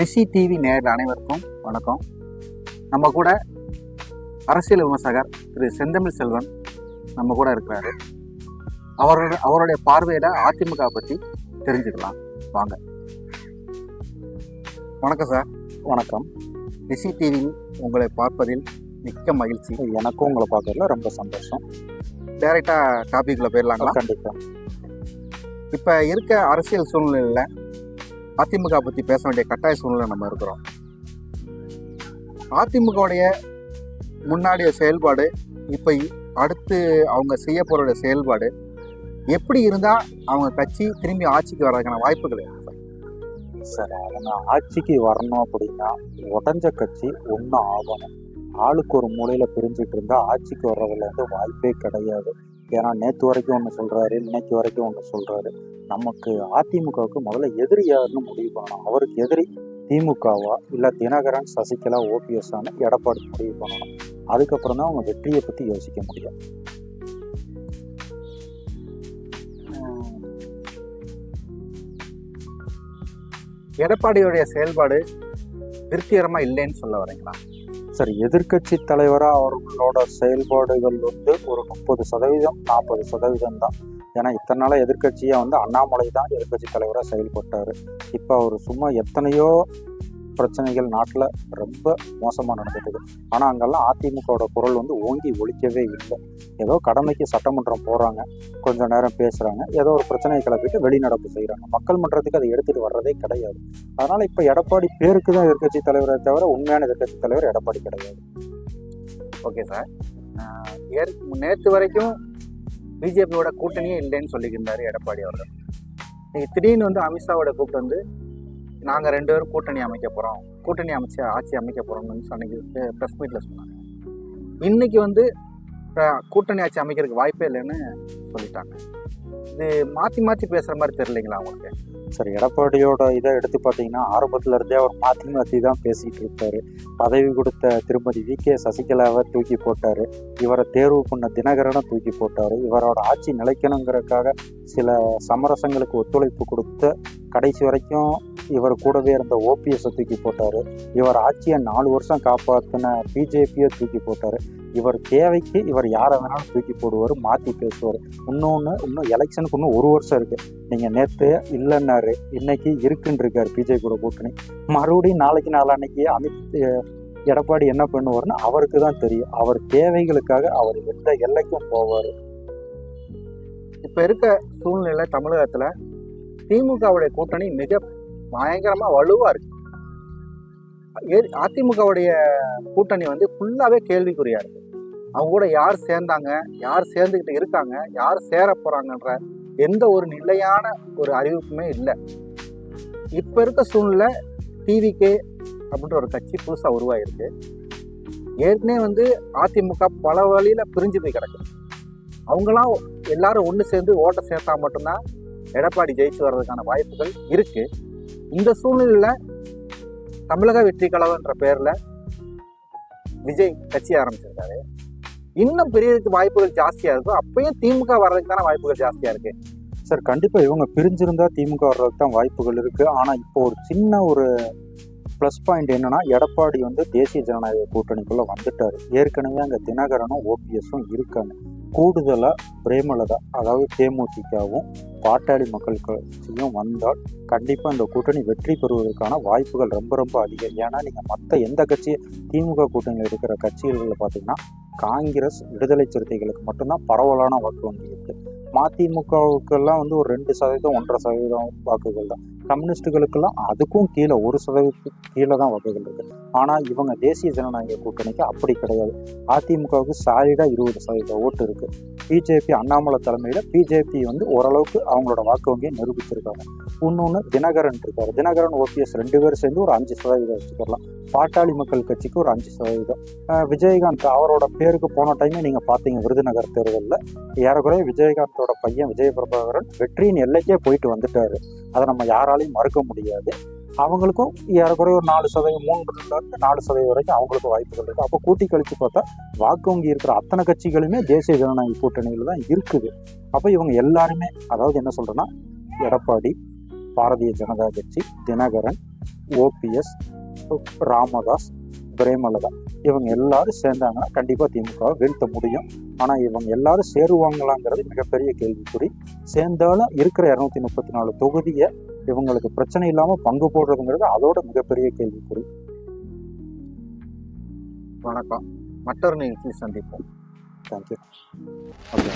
ரிஷி TV நேரில் அனைவருக்கும் வணக்கம். நம்ம கூட அரசியல் விமர்சகர் திரு செந்தமிழ் செல்வன் நம்ம கூட இருக்கிறாரு. அவரோட அவருடைய பார்வையில் அதிமுக பற்றி தெரிஞ்சுக்கலாம். வாங்க. வணக்கம் சார். வணக்கம். ரிஷி டிவி உங்களை பார்ப்பதில் மிக்க மகிழ்ச்சி. எனக்கும் உங்களை பார்க்கறதுல ரொம்ப சந்தோஷம். டைரெக்டாக டாபிக்ல போயிடலாங்களா? கண்டிப்பா. இப்போ இருக்க அரசியல் சூழ்நிலையில் அதிமுக பற்றி பேச வேண்டிய கட்டாய சூழ்நிலை நம்ம இருக்கிறோம். அதிமுகவுடைய முன்னாடிய செயல்பாடு இப்போ அடுத்து அவங்க செய்ய போகிற செயல்பாடு எப்படி இருந்தால் அவங்க கட்சி திரும்பி ஆட்சிக்கு வர்றதுக்கான வாய்ப்புகள் இருக்கு? சார்? அவங்க ஆட்சிக்கு வரணும் அப்படின்னா உடஞ்ச கட்சி ஒன்றும் ஆகணும். ஆளுக்கு ஒரு மூலையில் பிரிஞ்சுட்டு இருந்தால் ஆட்சிக்கு வர்றதுல வந்து வாய்ப்பே கிடையாது. ஏன்னா நேற்று வரைக்கும் ஒன்று சொல்கிறாரு இன்னைக்கு வரைக்கும் ஒன்று சொல்கிறாரு நமக்கு அதிமுகவுக்கு முதல்ல எதிரி யாருன்னு முடிவு பண்ணணும். அவருக்கு எதிரி திமுகவா? இல்லை தினகரன் சசிகலா ஓபிஎஸ் ஆன எடப்பாடி முடிவு பண்ணணும். அதுக்கப்புறம் தான் அவங்க வெற்றியை பற்றி யோசிக்க முடியும். எடப்பாடியுடைய செயல்பாடு திருப்திகரமாக இல்லைன்னு சொல்ல வரீங்களா? சார் எதிர்க்கட்சி தலைவராக அவர்களோட செயல்பாடுகள் வந்து ஒரு முப்பது சதவீதம் நாற்பது சதவீதம் தான். ஏன்னா இத்தனை நாளாக எதிர்க்கட்சியாக வந்து அண்ணாமலை தான் எதிர்க்கட்சி தலைவராக செயல்பட்டார். இப்போ அவர் சும்மா எத்தனையோ பிரச்சனைகள் நாட்டில் ரொம்ப மோசமாக நடந்துட்டுது. ஆனால் அங்கெல்லாம் அதிமுகவோட குரல் வந்து ஓங்கி ஒழிக்கவே இல்லை. ஏதோ கடமைக்கு சட்டமன்றம் போகிறாங்க கொஞ்சம் நேரம் பேசுகிறாங்க ஏதோ ஒரு பிரச்சனையை கிளப்பிட்டு வெளிநடப்பு செய்கிறாங்க மக்கள் மன்றத்துக்கு அதை எடுத்துகிட்டு வர்றதே கிடையாது. அதனால் இப்போ எடப்பாடி பேருக்கு தான் எதிர்கட்சி தலைவரை தவிர உண்மையான எதிர்கட்சி தலைவர் எடப்பாடி கிடையாது. Okay sir. ஏற் நேற்று வரைக்கும் பிஜேபியோட கூட்டணியே இல்லைன்னு சொல்லியிருந்தார் எடப்பாடி அவர்கள். நீங்கள் திடீர்னு வந்து அமித்ஷாவோட கூப்பிட்டு வந்து நாங்கள் ரெண்டு பேரும் கூட்டணி அமைக்க போகிறோம் கூட்டணி அமைச்சு ஆட்சி அமைக்க போகிறோம்னு அன்னைக்கு ப்ரெஸ் மீட்டில் சொன்னாங்க. இன்னைக்கு வந்து கூட்டணி ஆட்சி அமைக்கிறதுக்கு வாய்ப்பே இல்லைன்னு சொல்லிட்டாங்க. இது மாற்றி மாற்றி பேசுகிற மாதிரி தெரியலைங்களா அவங்களுக்கு சரி எடப்பாடியோட இதை எடுத்து பார்த்தீங்கன்னா ஆரம்பத்துல இருந்தே அவர் மாற்றி மாற்றி தான் பேசிட்டு இருப்பாரு. பதவி கொடுத்த திருமதி வி. கே. சசிகலாவை தூக்கி போட்டாரு. இவரை தேர்வு பண்ண தினகரனை தூக்கி போட்டாரு. இவரோட ஆட்சி நிலைக்கணுங்கிறதுக்காக சில சமரசங்களுக்கு ஒத்துழைப்பு கொடுத்த கடைசி வரைக்கும் இவர் கூடவே இருந்த ஓபிஎஸ்ஸை தூக்கி போட்டார். இவர் ஆட்சியை நாலு வருஷம் காப்பாற்றின பிஜேபியை தூக்கி போட்டார். இவர் தேவைக்கு இவர் யாரை வேணாலும் தூக்கி போடுவார் மாற்றி பேசுவார். இன்னொன்று இன்னும் எலெக்ஷனுக்கு இன்னும் ஒரு வருஷம் இருக்குது நீங்கள் நேற்று இல்லைன்னாரு. இன்னைக்கு இருக்குன்னு பிஜேபி கூட கூட்டணி. மறுபடியும் நாளைக்கு நாளான்னைக்கு அமித் எடப்பாடி என்ன பண்ணுவார்னு அவருக்கு தான் தெரியும். அவர் தேவைகளுக்காக அவர் எந்த எல்லைக்கும் போவார். இப்போ இருக்க சூழ்நிலை தமிழகத்தில் திமுகவுடைய கூட்டணி மிக பயங்கரமாக வலுவாக இருக்கு. அதிமுகவுடைய கூட்டணி வந்து ஃபுல்லாகவே கேள்விக்குறியாக இருக்குது அவங்க கூட யார் சேர்ந்தாங்க யார் சேர்ந்துக்கிட்டு இருக்காங்க யார் சேர போகிறாங்கன்ற எந்த ஒரு நிலையான ஒரு அறிவிப்புமே இல்லை. இப்போ இருக்க சூழ்நிலை டிவிகே அப்படின்ற ஒரு கட்சி புதுசாக உருவாயிருக்கு. ஏற்கனவே வந்து அதிமுக பல வழியில் பிரிஞ்சு போய் கிடக்கு. அவங்களாம் எல்லாரும் ஒன்று சேர்ந்து ஓட்டை சேர்த்தா மட்டும்தான் எடப்பாடி ஜெயிச்சு வர்றதுக்கான வாய்ப்புகள் இருக்குது இந்த சூழ்நிலையில் தமிழக வெற்றி கழகன்ற பேரில் விஜய் கட்சி ஆரம்பிச்சிருக்காரு. இன்னும் பெரியதுக்கு வாய்ப்புகள் ஜாஸ்தியாக இருக்கும் அப்பயும் திமுக வர்றதுக்கான வாய்ப்புகள் ஜாஸ்தியாக இருக்கு. சார் கண்டிப்பாக இவங்க பிரிஞ்சிருந்தா திமுக வர்றதுக்கு தான் வாய்ப்புகள் இருக்குது ஆனால் இப்போ ஒரு சின்ன ஒரு ப்ளஸ் பாயிண்ட் என்னன்னா எடப்பாடி வந்து தேசிய ஜனநாயக கூட்டணிக்குள்ள வந்துட்டாரு. ஏற்கனவே அங்கே தினகரனும் ஓபிஎஸும் இருக்காங்க. கூடுதலாக பிரேமலதா அதாவது தேமுதிகவும் பாட்டாளி மக்கள் கட்சியும் வந்தால் கண்டிப்பாக இந்த கூட்டணி வெற்றி பெறுவதற்கான வாய்ப்புகள் ரொம்ப ரொம்ப அதிகம். ஏன்னா நீங்கள் மற்ற எந்த கட்சி திமுக கூட்டணியில் இருக்கிற கட்சிகளில் பார்த்தீங்கன்னா காங்கிரஸ் விடுதலை சிறுத்தைகளுக்கு மட்டும்தான் பரவலான வாக்கு வங்கி இருக்குது மதிமுகவுக்கெல்லாம் வந்து ஒரு ரெண்டு சதவீதம் ஒன்றரை சதவீதம் வாக்குகள் தான். கம்யூனிஸ்டுகளுக்கெல்லாம் அதுக்கும் கீழே ஒரு சதவீதத்துக்கு கீழே தான் வகைகள் இருக்கு. ஆனால் இவங்க தேசிய ஜனநாயக கூட்டணிக்கு அப்படி கிடையாது. அதிமுகவுக்கு சாலிடாக இருபது சதவீத ஓட்டு இருக்கு. பிஜேபி அண்ணாமலை தலைமையில் பிஜேபி வந்து ஓரளவுக்கு அவங்களோட வாக்கு வங்கியை நிரூபிச்சிருக்காங்க. இன்னொன்று தினகரன் இருக்காரு. தினகரன் ஓபிஎஸ் ரெண்டு பேரும் சேர்ந்து ஒரு அஞ்சு சதவீதம் வச்சுக்கலாம். பாட்டாளி மக்கள் கட்சிக்கு ஒரு அஞ்சு சதவீதம். விஜயகாந்த் அவரோட பேருக்கு போன டைமே நீங்கள் பார்த்தீங்க விருதுநகர் தேர்தலில். ஏறக்குறைய விஜயகாந்தோட பையன் விஜய பிரபாகரன் வெற்றியின் எல்லைக்கே போயிட்டு வந்துட்டாரு. அதை நம்ம யாராலையும் மறுக்க முடியாது. அவங்களுக்கும் ஏறக்குறைய ஒரு நாலு சதவீதம் மூன்றுலேருந்து நாலு சதவீதம் வரைக்கும் அவங்களுக்கு வாய்ப்புகள் இருக்குது அப்போ கூட்டி கழித்து பார்த்தா வாக்கு வங்கி இருக்கிற அத்தனை கட்சிகளுமே தேசிய ஜனநாயக கூட்டணியில் தான் இருக்குது. அப்போ இவங்க எல்லாருமே அதாவது என்ன சொல்கிறேன்னா எடப்பாடி பாரதிய ஜனதா கட்சி தினகரன் ஓபிஎஸ் ராமதாஸ் பிரேமலதா. இவங்க எல்லாரும் சேர்ந்தாங்கன்னா கண்டிப்பாக திமுகவை வீழ்த்த முடியும். ஆனால் இவங்க எல்லாரும் சேருவாங்களாங்கிறது மிகப்பெரிய கேள்விக்குறி. சேர்ந்தாலும் இருக்கிற இரநூத்தி முப்பத்தி நாலு தொகுதியை இவங்களுக்கு பிரச்சனை இல்லாமல் பங்கு போடுறதுங்கிறது அதோட மிகப்பெரிய கேள்விக்குறி. வணக்கம். மற்றொரு நிகழ்ச்சி சந்திப்போம். Thank you okay.